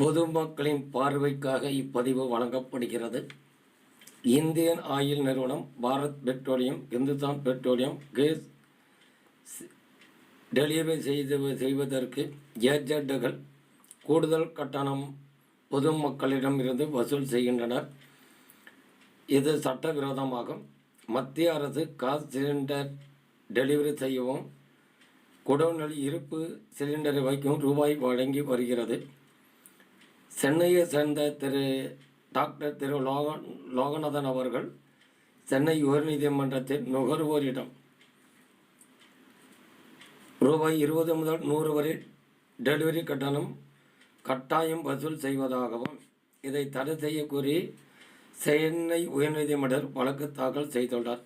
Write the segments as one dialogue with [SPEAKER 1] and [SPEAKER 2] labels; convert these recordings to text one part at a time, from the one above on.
[SPEAKER 1] பொதுமக்களின் பார்வைக்காக இப்பதிவு வழங்கப்படுகிறது. இந்தியன் ஆயில் நிறுவனம் Bharat petroleum Hindustan petroleum gas delivery செய்து செய்வதற்கு ஏஜெண்டுகள் கூடுதல் கட்டணம் பொதுமக்களிடமிருந்து வசூல் செய்கின்றனர். இது சட்டவிரோதமாகும். மத்திய அரசு காஸ் சிலிண்டர் டெலிவரி செய்யவும் குடோனில் இருப்பு சிலிண்டரை வைக்கவும் ரூபாய் வழங்கி வருகிறது. சென்னையை சேர்ந்த திரு டாக்டர் திரு லோகன் லோகநாதன் அவர்கள் சென்னை உயர்நீதிமன்றத்தில் நுகர்வோரிடம் ரூபாய் இருபது முதல் நூறு வரை டெலிவரி கட்டணம் கட்டாயம் வசூல் செய்வதாகவும் இதை தடை செய்ய கூறி சென்னை உயர்நீதிமன்றம் வழக்கு தாக்கல் செய்துள்ளார்.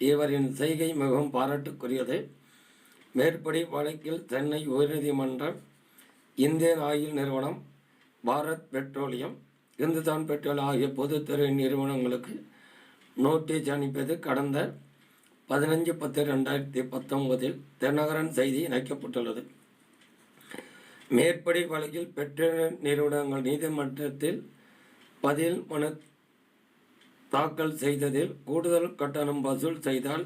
[SPEAKER 1] இவரின் செய்கை மிகவும் பாராட்டுக்குரியது. மேற்படி வழக்கில் சென்னை உயர்நீதிமன்றம் இந்தியன் ஆயில் நிறுவனம் பாரத் பெட்ரோலியம். இந்துதான் பெட்ரோல் ஆகிய பொதுத்துறை நிறுவனங்களுக்கு நோட்டீஸ் அனுப்பியது கடந்த பதினஞ்சு பத்து ரெண்டாயிரத்தி பத்தொன்பதில் தினகரன் செய்தி இணைக்கப்பட்டுள்ளது. மேற்படி வழக்கில் பெட்ரோல் நிறுவனங்கள் நீதிமன்றத்தில் பதில் மனு தாக்கல் செய்ததில் கூடுதல் கட்டணம் வசூல் செய்தால்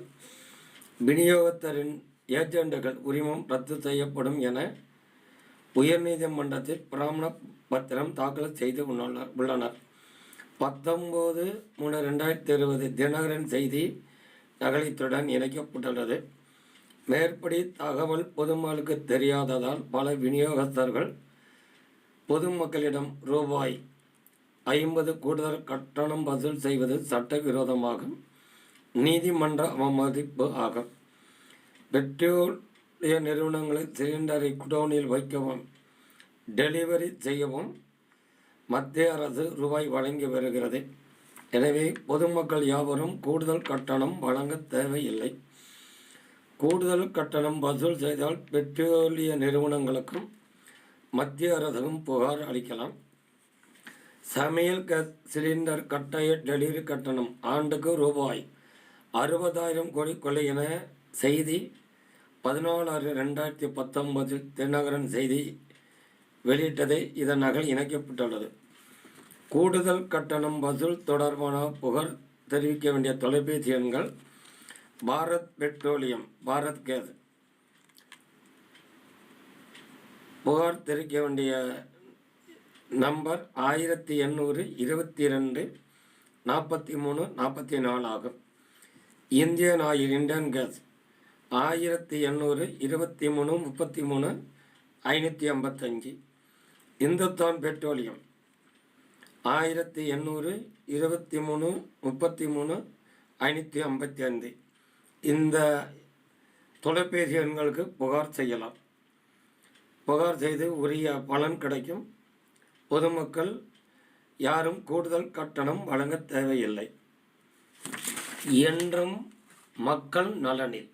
[SPEAKER 1] விநியோகத்தரின் ஏஜெண்டுகள் உரிமம் ரத்து செய்யப்படும் என உயர்நீதிமன்றத்தில் பிராமண பத்திரம் தாக்கல் செய்து உள்ளனர் உள்ளனர். பத்தொம்போது மூணு ரெண்டாயிரத்தி இருபது தினகரன் செய்தி நகலத்துடன் இணைக்கப்பட்டுள்ளது. மேற்படி தகவல் பொதுமக்களுக்கு தெரியாததால் பல விநியோகஸ்தர்கள் பொதுமக்களிடம் ரூபாய் ஐம்பது கூடுதல் கட்டணம் வசூல் செய்வது சட்டவிரோதமாகும். நீதிமன்ற அவமதிப்பு ஆகும். பெட்ரோல் பெட்ரோலிய நிறுவனங்களை சிலிண்டரை குடோனில் வைக்கவும் டெலிவரி செய்யவும் மத்திய அரசு ரூபாய் வழங்கி வருகிறது. எனவே பொதுமக்கள் யாவரும் கூடுதல் கட்டணம் வழங்க தேவையில்லை. கூடுதல் கட்டணம் வசூல் செய்தால் பெட்ரோலிய நிறுவனங்களுக்கும் மத்திய அரசுக்கும் புகார் அளிக்கலாம். சமையல் கேஸ் சிலிண்டர் கட்டாய டெலிவரி கட்டணம் ஆண்டுக்கு ரூபாய் அறுபதாயிரம் கோடி கொள்ளை என செய்தி பதினாலு ஆறு ரெண்டாயிரத்தி பத்தொன்பதில் தினகரன் செய்தி வெளியிட்டதை இதன் நகல் இணைக்கப்பட்டுள்ளது. கூடுதல் கட்டணம் வசூல் தொடர்பான புகார் தெரிவிக்க வேண்டிய தொலைபேசி எண்கள் பாரத் பெட்ரோலியம் பாரத் கேஸ். புகார் தெரிவிக்க வேண்டிய நம்பர் ஆயிரத்தி எண்ணூறு இருபத்தி ரெண்டு நாற்பத்தி மூணு நாற்பத்தி நாலு ஆகும். Indian oil Indian gas. ஆயிரத்தி எண்ணூறு இருபத்தி மூணு முப்பத்தி மூணு ஐநூற்றி ஐம்பத்தஞ்சு. இந்துத்தான் பெட்ரோலியம். ஆயிரத்தி எண்ணூறு இருபத்தி மூணு முப்பத்தி மூணு ஐநூற்றி ஐம்பத்தி அஞ்சு இந்த தொலைபேசி எண்களுக்கு புகார் செய்யலாம். புகார் செய்து உரிய பலன் கிடைக்கும். பொதுமக்கள் யாரும் கூடுதல் கட்டணம் வழங்க தேவையில்லை. என்றும் மக்கள் நலனில்.